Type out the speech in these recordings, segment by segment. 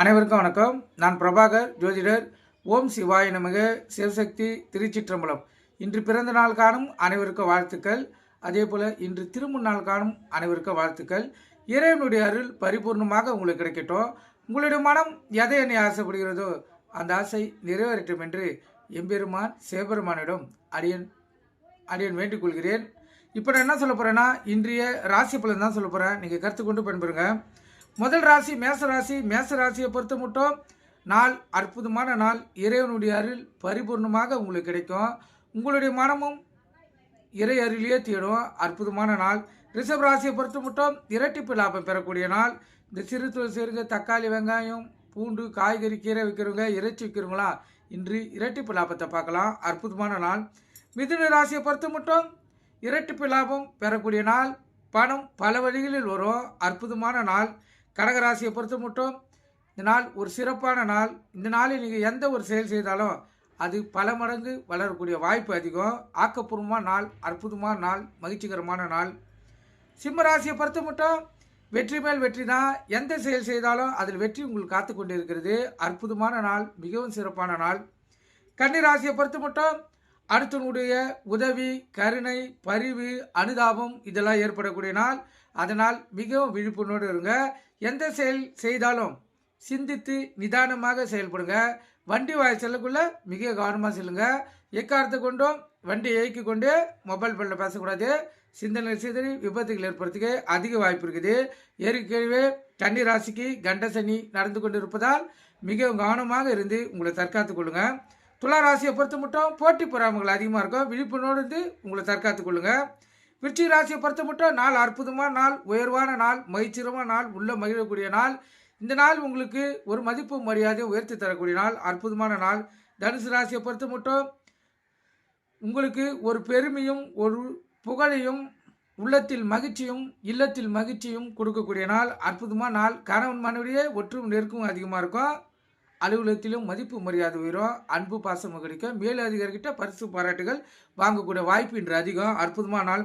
அனைவருக்கும் வணக்கம். நான் பிரபாகர் ஜோதிடர் ஓம் சிவாய நமக சிவசக்தி திருச்சிற்றம்பலம். இன்று பிறந்த நாள் காணும் அனைவருக்கும் வாழ்த்துக்கள். அதே போல் இன்று திருமுன்னாள் நாள் காணும் அனைவருக்கும் வாழ்த்துக்கள். இறைவனுடைய அருள் பரிபூர்ணமாக உங்களுக்கு கிடைக்கட்டும். உங்களுடைய மனம் எதை என்னை ஆசைப்படுகிறதோ அந்த ஆசை நிறைவேறட்டும் என்று எம்பெருமான் சிவபெருமானிடம் அடியன் அடியன் வேண்டிக் கொள்கிறேன். இப்போ நான் என்ன சொல்ல போகிறேன்னா இன்றைய ராசி பலன் தான் சொல்ல போகிறேன் நீங்கள் கருத்து கொண்டு பயன்பெறுங்க. முதல் ராசி மேச ராசி மேச ராசியை பொறுத்த மட்டும் நாள் அற்புதமான நாள். இறைவனுடைய அருள் பரிபூர்ணமாக உங்களுக்கு கிடைக்கும். உங்களுடைய மனமும் இறை அருளியே தேடும். அற்புதமான நாள். ரிஷப் ராசியை பொறுத்த மட்டும் இரட்டிப்பு லாபம் பெறக்கூடிய நாள். இந்த சிறு தொழில் செய்கிறவங்க தக்காளி வெங்காயம் பூண்டு காய்கறி கீரை விற்கிறவங்க இறைச்சி விற்கிறவங்களா இன்று இரட்டிப்பு லாபத்தை பார்க்கலாம். அற்புதமான நாள். மிதுன ராசியை பொறுத்த மட்டும் இரட்டிப்பு லாபம் பெறக்கூடிய நாள். பணம் பல வழிகளில் வரும். அற்புதமான நாள். கடகராசியை பொறுத்த மட்டும் இந்த நாள் ஒரு சிறப்பான நாள். இந்த நாளில் நீங்கள் எந்த ஒரு செயல் செய்தாலும் அது பல மடங்கு வளரக்கூடிய வாய்ப்பு அதிகம். ஆக்கப்பூர்வமான நாள் அற்புதமான நாள் மகிழ்ச்சிகரமான நாள். சிம்ம ராசியை பொறுத்த மட்டும் வெற்றி மேல் வெற்றி தான். எந்த செயல் செய்தாலும் அதில் வெற்றி உங்களுக்கு காத்து கொண்டு இருக்கிறது. அற்புதமான நாள் மிகவும் சிறப்பான நாள். கன்னிராசியை பொறுத்த மட்டும் அடுத்தவனுடைய உதவி கருணை பரிவு அனுதாபம் இதெல்லாம் ஏற்படக்கூடிய நாள். அதனால் மிகவும் விழிப்புணர்வோடு இருங்க. எந்த செயல் செய்தாலும் சிந்தித்து நிதானமாக செயல்படுங்க. வண்டி வாய் செல்லக்குள்ள மிக கவனமாக செல்லுங்க. எக்காரத்தை கொண்டும் வண்டியை இயக்கி கொண்டு மொபைல் ஃபோனில் பேசக்கூடாது. சிந்தனை சிந்தனை விபத்துகள் ஏற்படுறதுக்கு அதிக வாய்ப்பு இருக்குது. ஏற்கனவே கன்னி ராசிக்கு கண்டசனி நடந்து கொண்டு இருப்பதால் மிகவும் கவனமாக இருந்து உங்களை தற்காத்துக் கொள்ளுங்கள் துலா ராசியை பொறுத்த மட்டும் போட்டி பொறாமைகள் அதிகமாக இருக்கும். விழிப்புணர்வு இருந்து உங்களை தற்காத்துக் கொள்ளுங்கள் விருச்சிக ராசியை பொறுத்த மட்டும் நாள் அற்புதமான நாள் உயர்வான நாள் மகிழ்ச்சிகரமான நாள் உள்ள மகிழக்கூடிய நாள். இந்த நாள் உங்களுக்கு ஒரு மதிப்பு மரியாதையை உயர்த்தி தரக்கூடிய நாள் அற்புதமான நாள். தனுசு ராசியை பொறுத்த மட்டும் உங்களுக்கு ஒரு பெருமையும் ஒரு புகழையும் உள்ளத்தில் மகிழ்ச்சியும் இல்லத்தில் மகிழ்ச்சியும் கொடுக்கக்கூடிய நாள் அற்புதமான நாள். கணவன் மனைவியே ஒற்றும் நெருக்கும் அதிகமாக இருக்கும். அலுவலகத்திலும் மதிப்பு மரியாதை உயரும் அன்பு பாசம் கிடைக்கும் மேலதிகாரிகிட்ட பரிசு பாராட்டுகள் வாங்கக்கூடிய வாய்ப்பு இன்று அதிகம். அற்புதமான நாள்.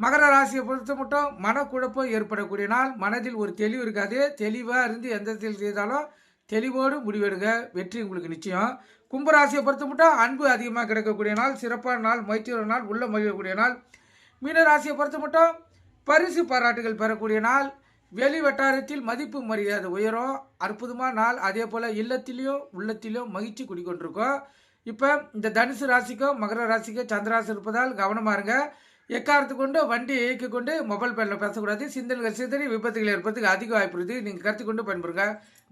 மகர ராசியை பொறுத்த மட்டும் மனக்குழப்பம் ஏற்படக்கூடிய நாள். மனதில் ஒரு தெளிவு இருக்காது. தெளிவாக இருந்து எந்த செயல் செய்தாலும் தெளிவோடு முடிவெடுங்க. வெற்றி உங்களுக்கு நிச்சயம். கும்பராசியை பொறுத்த மட்டும் அன்பு அதிகமாக கிடைக்கக்கூடிய நாள். சிறப்பான நாள். மைத்திர நாள். உள்ள மகிழக்கூடிய நாள். மீனராசியை பொறுத்த மட்டும் பரிசு பாராட்டுகள் பெறக்கூடிய நாள். வெளி வட்டாரத்தில் மதிப்பு மரியாதை உயரும் அற்புதமான நாள் அதே போல் இல்லத்திலையும் உள்ளத்திலையும் மகிழ்ச்சி குடிக்கொண்டிருக்கோம் இப்போ இந்த தனுசு ராசிக்கும் மகர ராசிக்கும் சந்திராசி இருப்பதால் கவனமாக இருங்க. எக்காரத்து கொண்டு வண்டி இயக்கி கொண்டு மொபைல் பேனில் பேசக்கூடாது. சிந்தனைகள் சிதறி விபத்துகள் ஏற்படுறதுக்கு அதிக வாய்ப்பு இருக்குது. நீங்கள் கருத்து கொண்டு பயன்படுங்க